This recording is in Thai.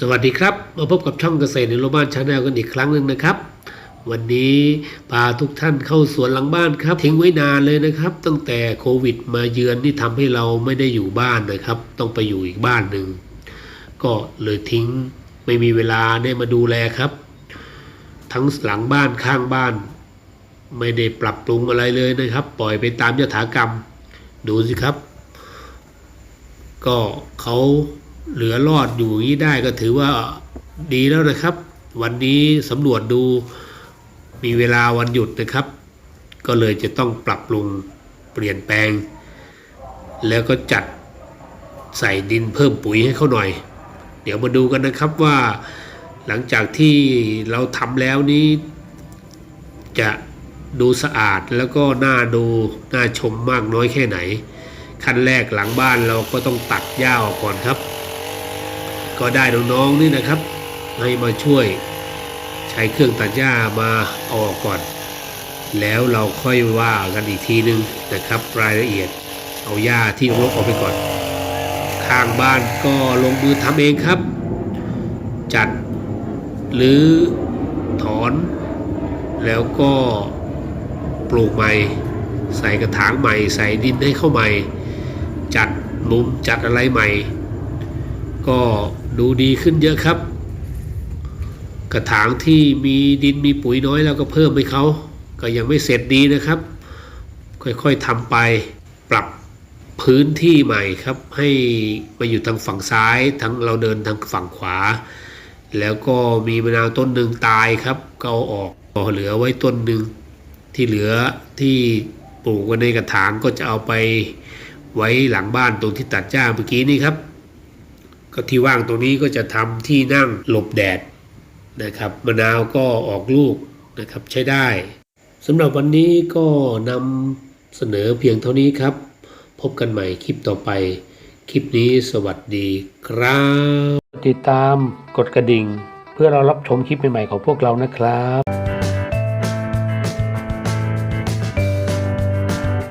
สวัสดีครับ มาพบกับช่องเกษตรในโรบ้านชาแนลกันอีกครั้งหนึ่งนะครับ วันนี้พาทุกท่านเข้าสวนหลังบ้านครับ ทิ้งไว้นานเลยนะครับ ตั้งแต่โควิดมาเยือนนี่ทำให้เราไม่ได้อยู่บ้านนะครับ ต้องไปอยู่อีกบ้านหนึ่งก็เลยทิ้งไม่มีเวลาได้มาดูแลครับ ทั้งหลังบ้านข้างบ้าน ไม่ได้ปรับปรุงอะไรเลยนะครับ ปล่อยไปตามยถากรรม ดูสิครับ ก็เขา เหลือรอดอยู่อย่างนี้ได้ก็ถือว่าดีแล้วนะครับ วันนี้สำรวจดูมีเวลาวันหยุดนะครับ ก็เลยจะต้องปรับปรุงเปลี่ยนแปลง แล้วก็จัดใส่ดินเพิ่มปุ๋ยให้เขาหน่อย เดี๋ยวมาดูกันนะครับว่าหลังจากที่เราทำแล้วนี้ จะดูสะอาดแล้วก็น่าดูน่าชมมากน้อยแค่ไหน ขั้นแรกหลังบ้านเราก็ต้องตัดหญ้าออกก่อนครับ ก็ได้น้องๆนี่นะครับ ให้มาช่วยใช้เครื่องตัดหญ้ามาเอาออกก่อน แล้วเราค่อยว่ากันอีกทีนึงนะครับ รายละเอียดเอาหญ้าที่รกออกไปก่อน ข้างบ้านก็ลงมือทำเองครับ จัดหรือถอนแล้วก็ปลูกใหม่ ใส่กระถางใหม่ ใส่ดินให้เข้าใหม่ จัดมุมจัดอะไรใหม่ ก็ ดูดีขึ้นเยอะครับ กระถางที่มีดินมีปุ๋ยน้อยเราก็เพิ่มให้เขาก็ยังไม่เสร็จดีนะครับ ค่อยๆทำไปปรับพื้นที่ใหม่ครับ ให้มาอยู่ทางฝั่งซ้ายทั้งเราเดินทางฝั่งขวา แล้วก็มีมะนาวต้นหนึ่งตายครับก็เอาออกก็เหลือไว้ต้นหนึ่งที่เหลือที่ปลูกไว้ในกระถางก็จะเอาไปไว้หลังบ้านตรงที่ตัดหญ้าเมื่อกี้นี่ครับ ก็ที่ว่างตรงนี้ก็จะทำที่นั่งหลบแดดนะครับมะนาวก็ออกลูกนะครับใช้ได้สำหรับวันนี้ก็นำเสนอเพียงเท่านี้ครับ พบกันใหม่คลิปต่อไป คลิปนี้สวัสดีครับ ติดตามกดกระดิ่ง เพื่อเรารับชมคลิปใหม่ๆของพวกเรานะครับ